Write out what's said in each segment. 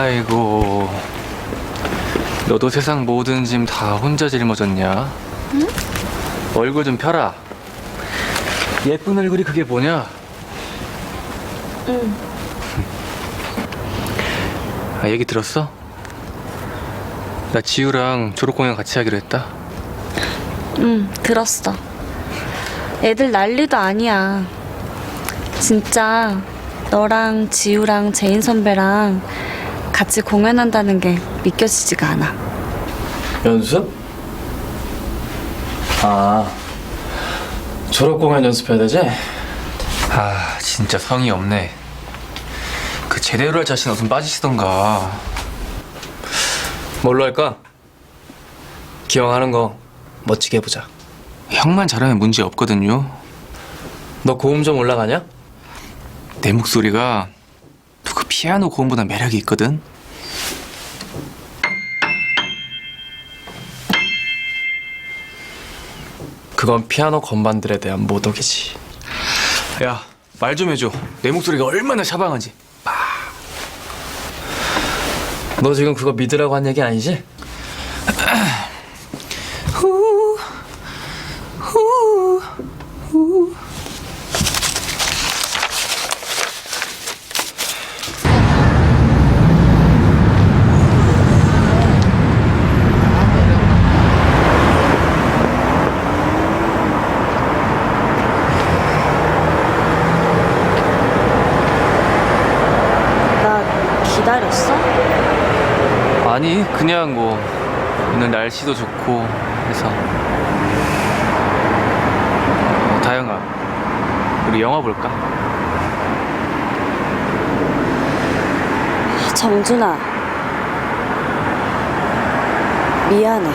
아이고 너도 세상 모든 짐 다 혼자 짊어졌냐? 얼굴 좀 펴라 예쁜 얼굴이 그게 뭐냐? 응. 아 얘기 들었어? 나 지우랑 졸업 공연 같이 하기로 했다 응, 들었어. 애들 난리도 아니야. 진짜 너랑 지우랑 제인 선배랑 같이 공연한다는 게 믿겨지지가 않아. 연습? 아 졸업 공연 연습해야 되지? 아 진짜 성의 없네 그 제대로 할 자신 없으면 빠지시던가 뭘로 할까? 기왕 하는 거 멋지게 해보자. 형만 잘하면 문제 없거든요 너 고음 좀 올라가냐? 내 목소리가 그 피아노 고음보다 매력이 있거든 그건 피아노 건반들에 대한 모독이지. 야 말 좀 해줘 내 목소리가 얼마나 샤방한지 너 지금 그거 믿으라고 한 얘기 아니지? 나 기다렸어? 아니 그냥 뭐 오늘 날씨도 좋고 해서 어, 다영아 우리 영화 볼까? 정준아. 미안해.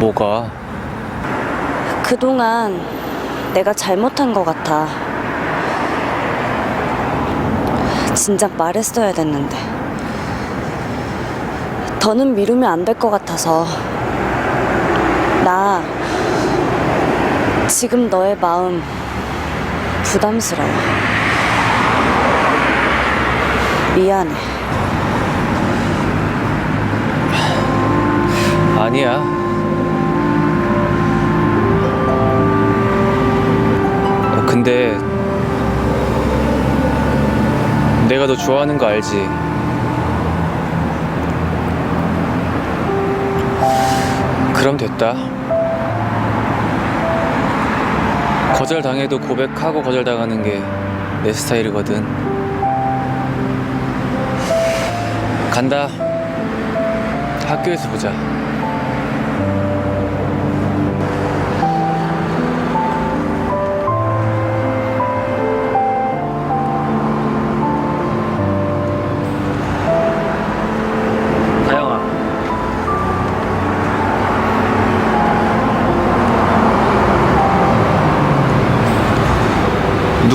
뭐가? 그동안 내가 잘못한 것 같아. 진작 말했어야 됐는데. 더는 미루면 안 될 것 같아서. 나 지금 너의 마음 부담스러워. 미안해. 아니야 어, 근데 내가 너 좋아하는 거 알지? 그럼 됐다. 거절 당해도 고백하고 거절 당하는 게 내 스타일이거든. 간다. 학교에서 보자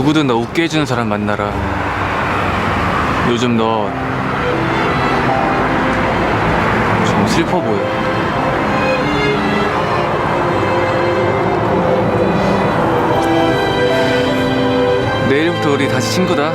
누구든 너 웃게 해주는 사람 만나라. 요즘 너 좀 슬퍼 보여. 내일부터 우리 다시 친구다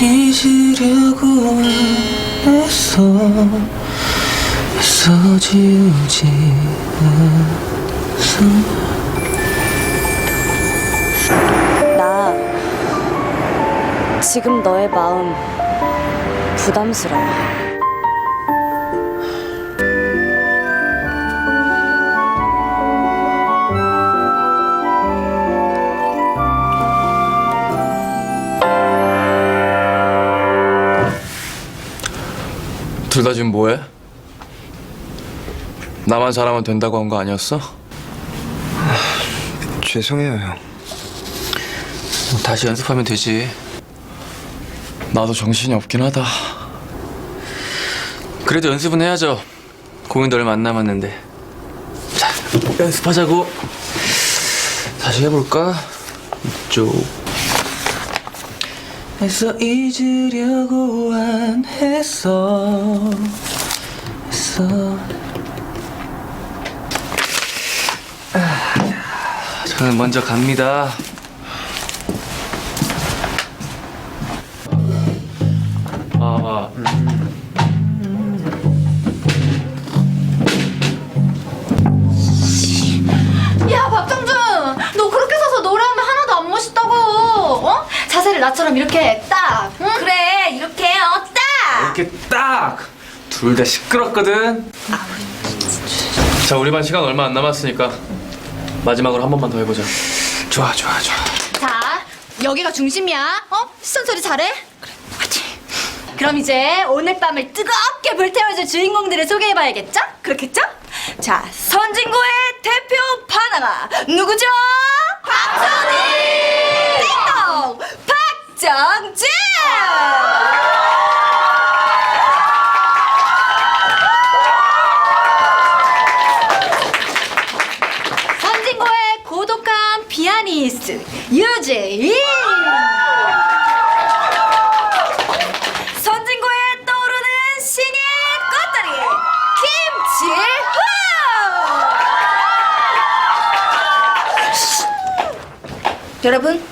잊으려고 애써 애써 지우지 않았어 나 지금 너의 마음 부담스러워. 둘 다 지금 뭐해? 나만 잘하면 된다고 한 거 아니었어? 죄송해요 형 다시 연습하면 되지. 나도 정신이 없긴 하다. 그래도 연습은 해야죠. 공연도 얼마 안 남았는데. 자, 연습하자고. 다시 해볼까? 이쪽. 애써 잊으려고 안 했어 했어 저는 먼저 갑니다. 아, 야 둘 다 시끄럽거든? 자, 우리 반 시간 얼마 안 남았으니까 마지막으로 한 번만 더 해보자. 좋아, 좋아, 좋아. 자 여기가 중심이야 어? 시선 소리 잘해? 그래 화이팅 그럼 이제 오늘 밤을 뜨겁게 불태워줄 주인공들을 소개해봐야겠죠? 그렇겠죠? 자 선진고의 대표 파나가 누구죠? 박선희 띵동 박정준 선진고의 고독한 피아니스트 유재인 선진고에 떠오르는 신예 꽃다리 김지훈 여러분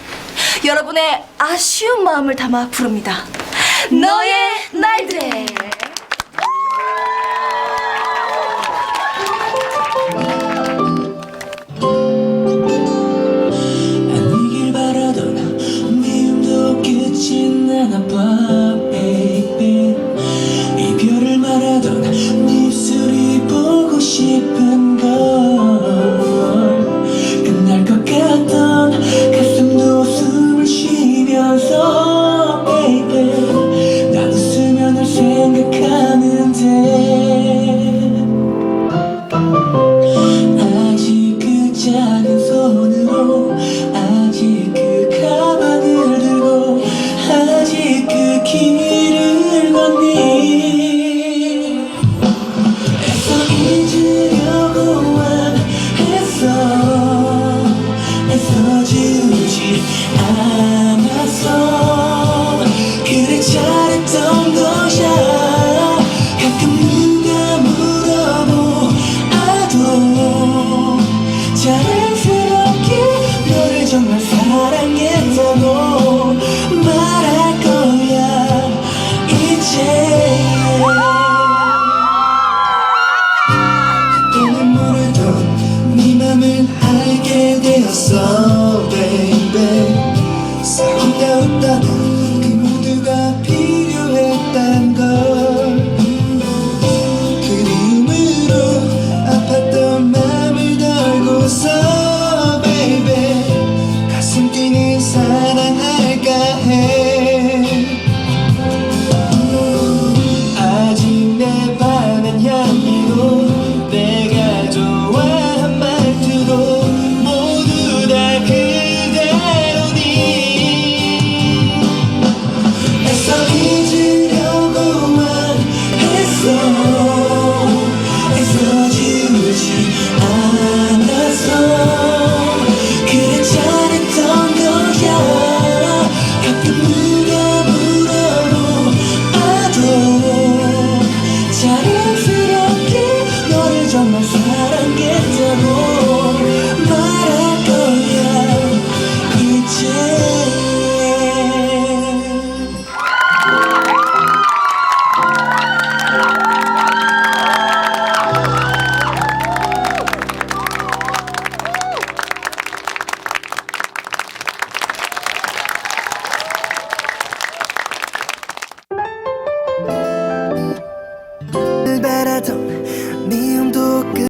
여러분의 아쉬운 마음을 담아 부릅니다. 너의 손으로 아직 그 가방을 들고 아직 그길